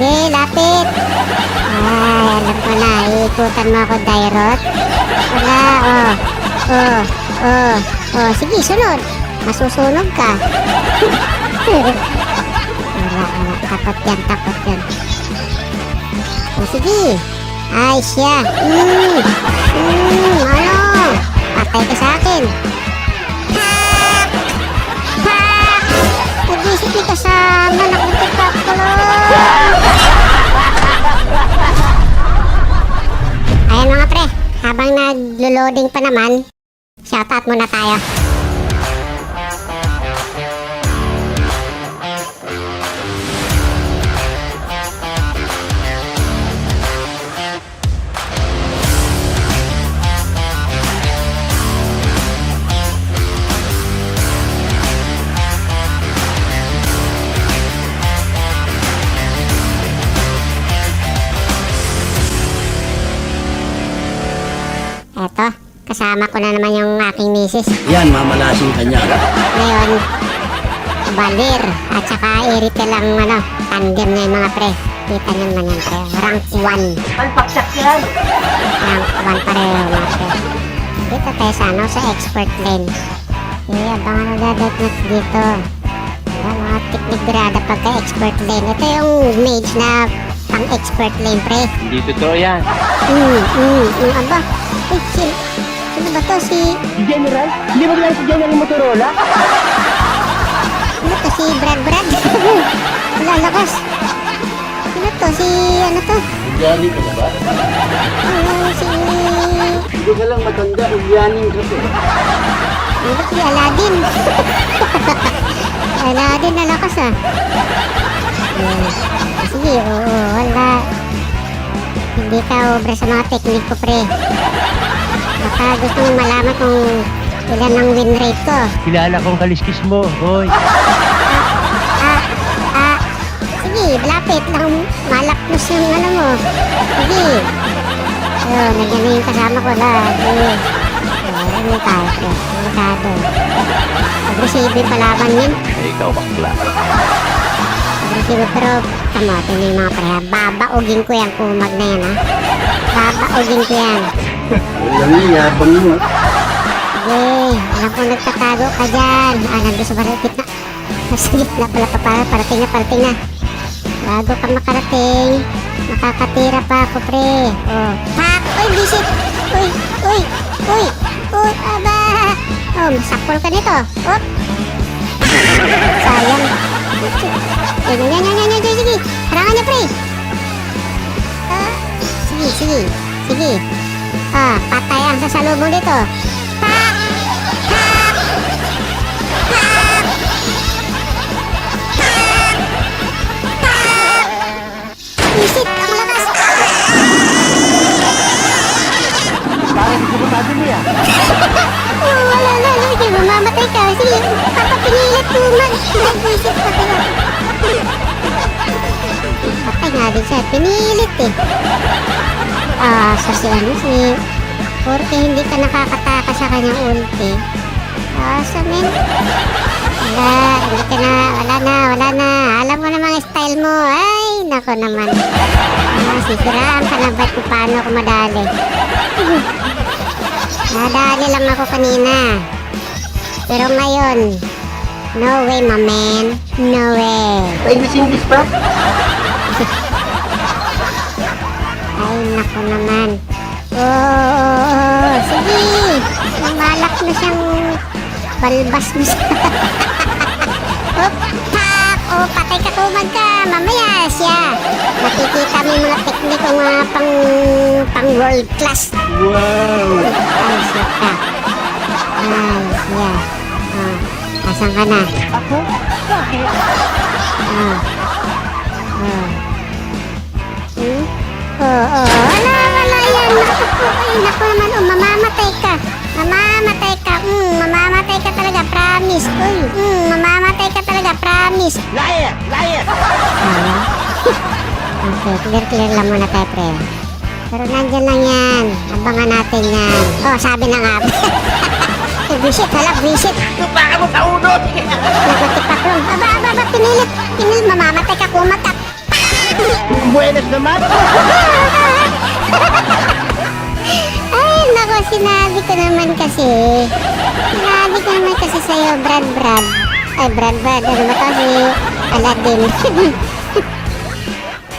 Sige, lapit. Ay, alam ko na. Iikutan mo ako, Dairot. Wala, oh. Oh, oh, oh. Sige, sunod. Masusunog ka. wala, wala. Takot yan, takot yan. Oh, sige. Ay, siya. Mm. Mm, ano? Patay ka sa akin. Naglo-loading pa naman, shoutout muna tayo. Kasama ko na naman yung aking misis. Yan, mamalasin ka niya. Ngayon, Balir at saka Irite lang ano, tandem na yung mga pre. Kita nyo naman yan pre. Rank 1. Palpaksak yan. Rank 1 pareho mga pre. Dito tayo sa ano, sa expert lane. Eh, abangan na dadatnat dito. Diba, mga technique grada pagka expert lane. Ito yung mage na pang expert lane pre. Hindi totoo yan. Hmm, hmm, hmm, aba. Uy, sino, sino ba to si... General? Hindi ba lang si General Motorola? Ano to si Brad Brad? Wala lakas. Sino to si ano to? Ugyani ka na ba? Ano si Hindi ka lang matanda, ugyanin ka to. ano si Aladdin? Aladdin na lakas ah. Eh, Sige, oo, wala. Hindi ka obra sa mga technique ko, pre. Baka gusto mong malaman kung ilan ang win rate ko. Kilala kong kaliskis mo, boy. Ah, ah, sige, lapit lang. Malaknos yung ano mo. Sige. Ayun, nandiyan na yung kasama ko lahat. Sige. Ayun yung tayo, pre. Delikado. Agresibo yung palaban yun. Ikaw bakla. Agresibo pero, tama, tingnan yung mga pre. ha. Babaugin ko yan, kumag na yan, ha. Babaugin ko yan. Walang yabang mo. Sige, alam ko nagtatago ka dyan. Ah, nandun sa barang gitna. Nasa gitna pala pa para, parating na, parating na. Bago ka makarating, makakatira pa ako, pre. Oh, pak! Uy, bisit! Uy, uy, uy, uy, aba! Oh, masakpol ka nito. Op! Sayang. Sige, yan, yan, yan, yan, yan, sige. Harangan niya, pre. Ah, sige, sige, sige. Ah, patay ang sasalubong dito. Pak! Pak! Pak! Isit, ang lakas! Parang disiputado mo yan. Wala no, sige, mamamatay ka. Sige, papapinilit mo man. Nag-isip pa kaya. Patay nga din siya, pinilit eh. Ah, so si ano, si... Porque hindi ka nakakataka sa kanyang ulti. Ah, so men. Wala, hindi ka na, wala na, wala na. Alam mo na mga style mo. Ay, nako naman. Ah, sisiraan ka na ba't kung paano ako madali. Nadali lang ako kanina. Pero ngayon, no way, my man. No way. Pa-English-English pa? Ay, nako naman. Oh. Na siyang balbas mo siya. oh, pak! Oh, patay ka tumag ka. Mamaya siya. Makikita mo yung mga teknik ng mga pang, pang world class. Wow! Ay, siya ka. Ay, siya. Oh, asan ka na? Ako? Bakit? Oh. Oh. Hmm? Oo, oh, wala, wala yan. Naku po, ay, naku naman, promise. Liar! Liar! Okay, clear, clear lang muna tayo, pre. Pero nandyan lang yan. Abangan natin yan. Oh, sabi na nga. Eh, visit, hala, visit. Tupa ka mo sa uno! Sige! Nagmatipak lang. Aba, aba, aba, pinilit. Pinilit, mamamatay ka, kumatak. Buenas naman. Ay, nako, sinabi ko naman kasi. Sinabi ko naman kasi sa'yo, Brad Brad. Ay, Brad Brad, ano ba to si Aladdin?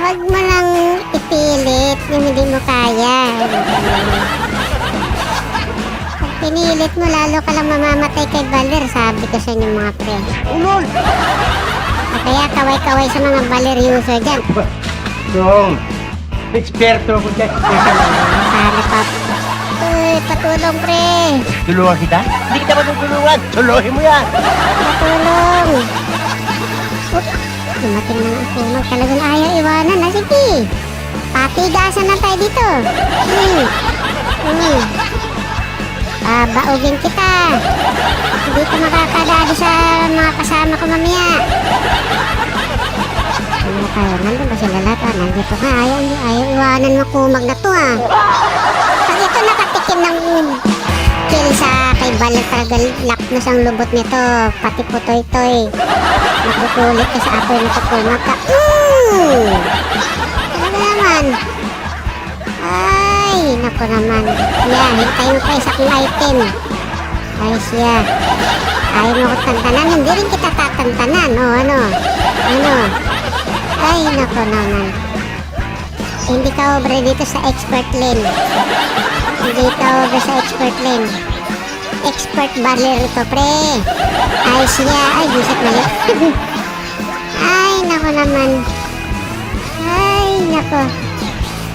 Huwag mo lang ipilit yung hindi mo kaya. Pag pinilit mo, lalo ka lang mamamatay kay Baler, sabi ko sa inyo mga pre. Ulol. Ah, Kaya kaway-kaway sa mga Baler user dyan. Dong. Eksperto ako dyan. Sana pa. Uy, patulong pre. Tulungan kita? Hindi kita matutulungan. Tuluhin mo yan. Patulong! Dumating na ang puno. Talagang ayaw iwanan. Ah, sige. Patigasan na tayo dito. Hmm. Hmm. Babaugin kita. Hindi ka makakadali sa mga kasama ko mamaya. Ano tayo? Nandun ba sila lahat? Ah, nandito ka. Ayaw, ayaw iwanan mo kumag na to ah. Nakatikim ng kill sa kay Balat talaga laknos ang lubot nito. Pati putoy-toy. Nakukulit ka sa apoy na tukumag ka. Mm! Talaga naman. Ay, nako naman. Yeah, hintay mo pa isa kong item. Ay siya. Ayaw mo ko tantanan. Hindi rin kita tatantanan. O ano? Ano? Ay, nako naman. Hindi ka obre dito sa expert lane. Hindi ka obre sa expert lane. Expert baller ito, pre. Ay, siya. Ay, bisit mali. Ay, nako naman. Ay, nako.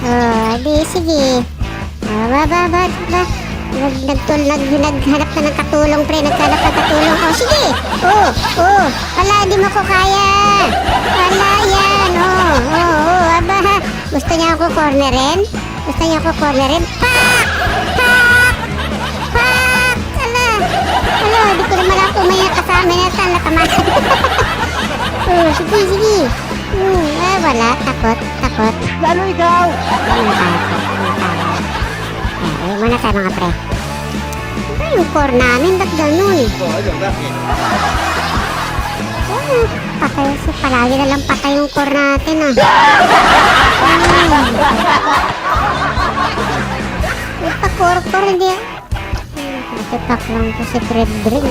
Oh, di, sige. Oh, ba, ba, ba, ba. Nag, nagtul, nag, naghanap na ng katulong, pre. Naghanap ng katulong. Oh, sige. Oh, oh. Wala, di mo ko kaya. Wala yan. Oh, oh. Gusto niya ako cornerin? Gusto niya ako cornerin? Pak! Pak! Pak! Ala! Ala, di ko naman ako umaya kasama na ito. Nakamakan. oh, sige, sige. Hmm, eh, wala. Takot, takot. Lalo ikaw. Ano na tayo? Ano na tayo? Eh, uwi muna tayo mga pre. Ano yung core namin? Ba't ganun? Ah, patay si palagi na lang patay yung core natin ah. Ay. Pa core core hindi. Natipak lang ko si Fredrin.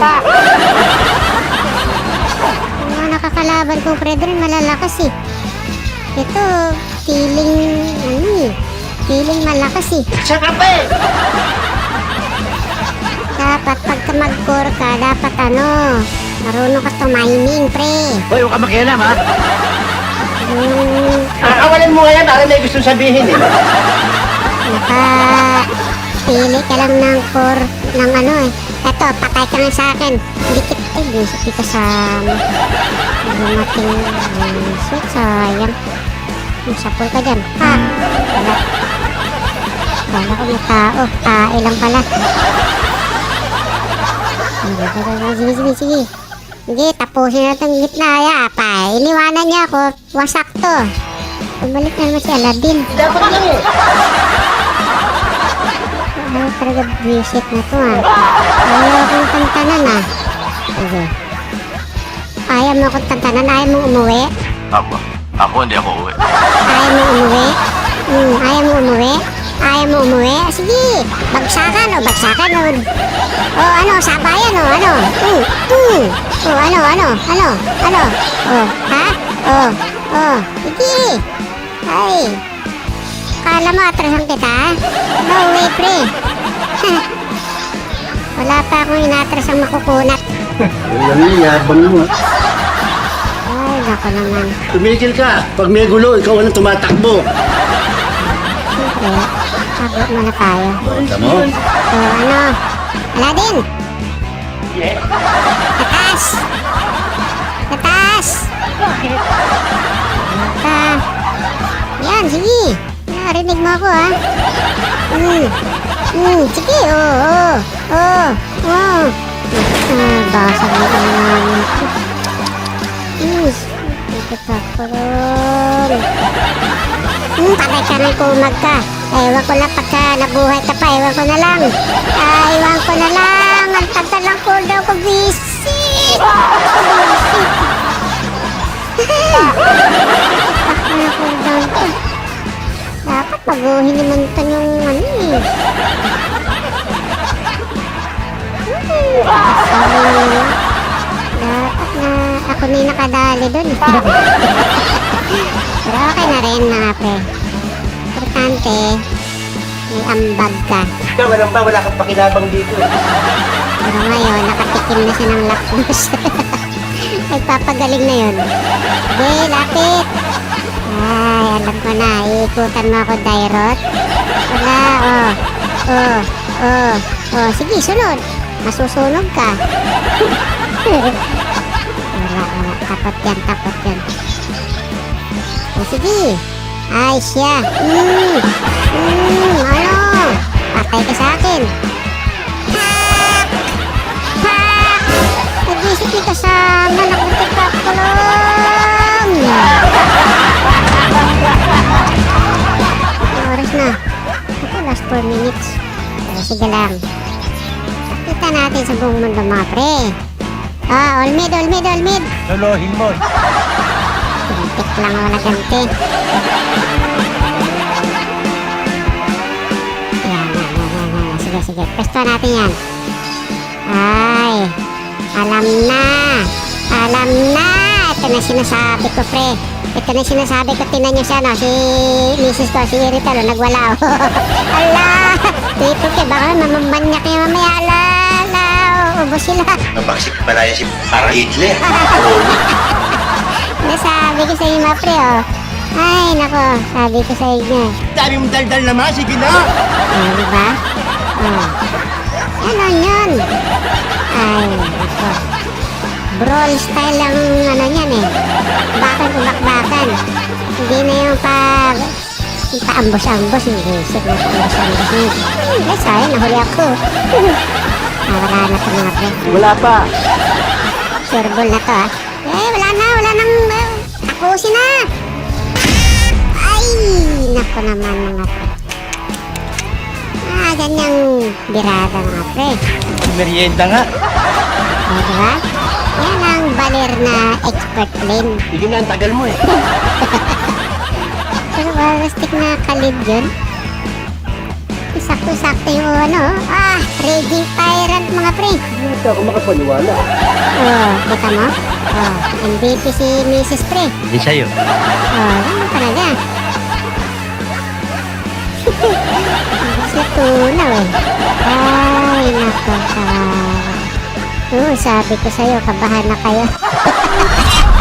Yung mga nakakalaban kong Fredrin malalakas eh. Ito, feeling, ano eh, feeling malakas eh. Sa kape. Dapat pagka mag-core ka, dapat ano, marunong ka tumiming, pre. Hoy, huwag ka makialam ha. Yung Kakawalan mo nga yan. Na yung gusto sabihin eh. naka, pili ka lang ng core, ng ano eh. Eto, patay ka nga sa akin. Hindi kita, ay, busy kita sa, dumating, um, sweet, sayang. Masapol ka dyan. Ha? Wala. Kala ko may tao. Tae lang pala. Sige, sige, sige. Sige, tapusin na itong gitna. Ya, pa. Iniwanan niya ako. Wasak to. Bumalik na naman si Aladdin. Dapat lang eh. Ayaw talaga visit na to ah. Ayaw akong tantanan ah. Sige. Ayaw mo akong tantanan. Ayaw mo umuwi. Ako. Ako hindi ako uwi. Ayaw mo umuwi? Hmm, ayaw mo umuwi? Ayaw mo umuwi? Sige, bagsakan o bagsakan o. O ano, sabayan o ano. Hmm, hmm. O ano, ano, ano, ano. O, ha? O, o, sige. Ay. Kala mo atrasan kita? No way, pre. Wala pa akong inatrasang makukunat. Ano yung yabang mo. Ay, nako naman. Tumigil ka. Pag may gulo, ikaw ang tumatakbo. Siyempre, sabot muna tayo. Kita mo? So, ano? Aladdin! Taas! Sa taas! Sa... Yan, sige! Narinig mo ako, ha? Hmm. Hmm, sige, oo, oo, oo, oo. Ah, basag na ang namin. Ito ko ron. Hmm, patay ka ng kumag ka. Ewan ko lang pagka nabuhay ka pa, ewan ko na lang. Ah, ewan ko na lang. Ang tagal ng cooldown ko! Visit! Ah, na cooldown ko. baguhin ni Monton yung ano eh. Hmm, sabi lang, dapat na ako na yung nakadali doon. Pero okay na rin mga pre. Importante, may ambag ka. Ikaw, walang ba? Wala kang pakinabang dito. eh. Pero ngayon, nakatikim na siya ng lakmus. Nagpapagaling na yun. Sige, lapit. Ay, alam ko na. Iikutan mo ako, Dairot. Wala, oh. Oh, oh, oh. Sige, sunod. Masusunog ka. wala, wala. Takot yan, takot yan. Oh, sige. Ay, siya. Hmm. Hmm, ano? Patay ka sa akin. Pak! Pak! Nag-isip ni kasama na kung tigpakulong! Oras na. Ito, last 4 minutes. Pero sige lang. Kita natin sa buong mundo mga pre. Ah, all mid, all mid, all mid. Lolohin mo. Tintik lang wala ganti. Sige, sige. Pesto natin yan. Ay, alam na. Alam na. Ito na sinasabi ko, pre. Ito na sinasabi ko. Tinan nyo siya, no? Si Mrs. ko, si Irita, no? Nagwala, oh. Ala! Tipo, ke, baka mamamanyak yung mamaya. Ala, ala. Ubus sila. Mabaksik pala yan si parang Hitler. Nasabi ko sa inyo, mga pre, oh. Ay, nako. Sabi ko sa inyo. Dami mong daldal naman, sige na. Oh, di Oh. Ano yun? Ay, nako. Brawl style lang ano niyan eh. Bakan ubak-bakan. Hindi na yung pag... Yung paambos-ambos. Hindi isip na paambos-ambos. Eh, sayang. Nahuli ako. ah, wala na ito mga pre. Wala pa. Sure ball na to ah. Eh, wala na, wala nang... Uh, tapusin na! Ay! Nako naman mga pre. Ah, ganyang birada mga pre. Merienda nga. Eh, di ba? Yan ang baler na expert lane. Sige na, ang tagal mo eh. Pero realistic na kalib yun. Sakto-sakto yung ano. Ah, raging tyrant mga pre. Hindi ako makapaniwala. Oh, kita mo? Oh, MVP si Mrs. Pre. Hindi sa'yo. Oh, ano talaga? Sa tunaw eh. Ay, nako. Oo, sabi ko sa'yo, kabahan na kayo.